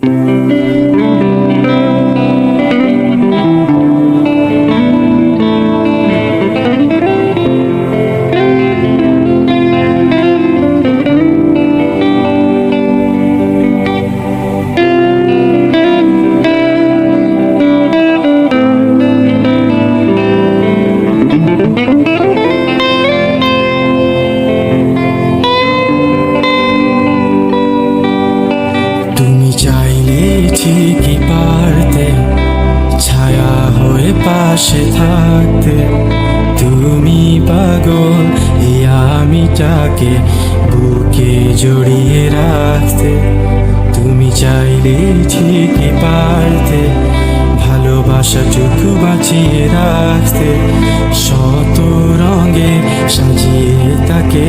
তুমি চাইলে ঠিকই পারতে, ছায়া হয়ে পাশে থাকতে। তুমি পাগল এই আমিটাকে বুকে জড়িয়ে রাখতে। তুমি চাইলে ঠিকই পারতে ভালোবাসাটুকু বাঁচিয়ে রাখতে। শত রঙে সাজিয়ে তাকে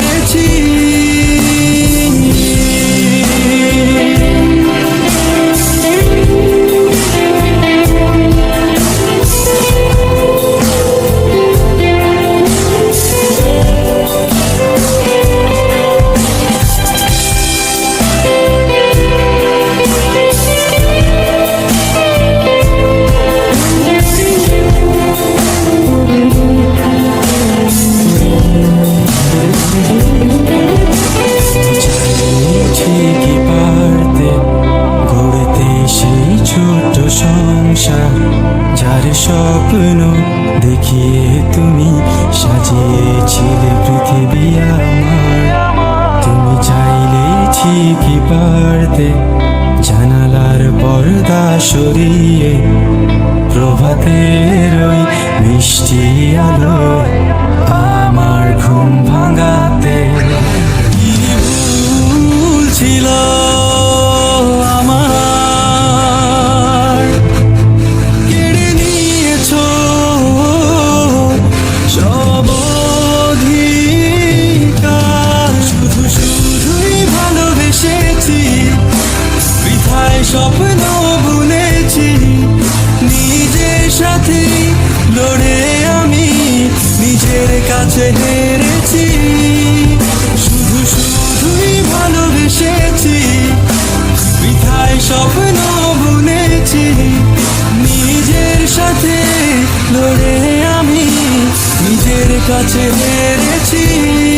ছোট সংসার, যার স্বপ্ন দেখিয়ে তুমি সাজিয়েছিলে পৃথিবী আমার। তুমি চাইলে ঠিকই পারতে, জানালার পর্দা সরিয়ে প্রভাতের ওই মিষ্টি আলো আমার ঘুম ভাঙাতে লড়ে আমি নিজের কাছে হেরেছি।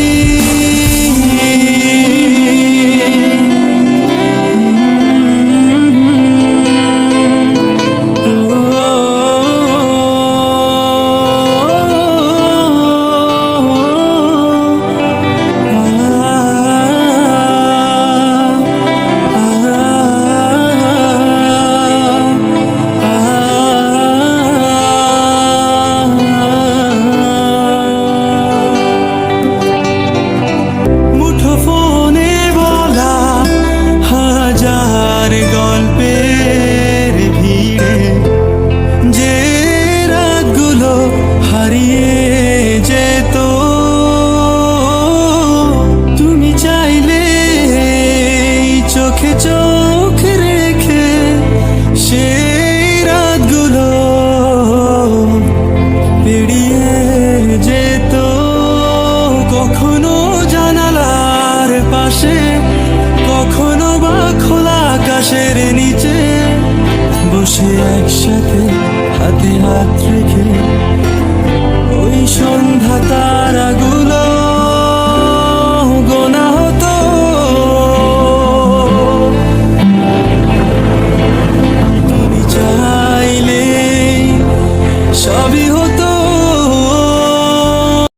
একসাথে হাতে হাত রেখে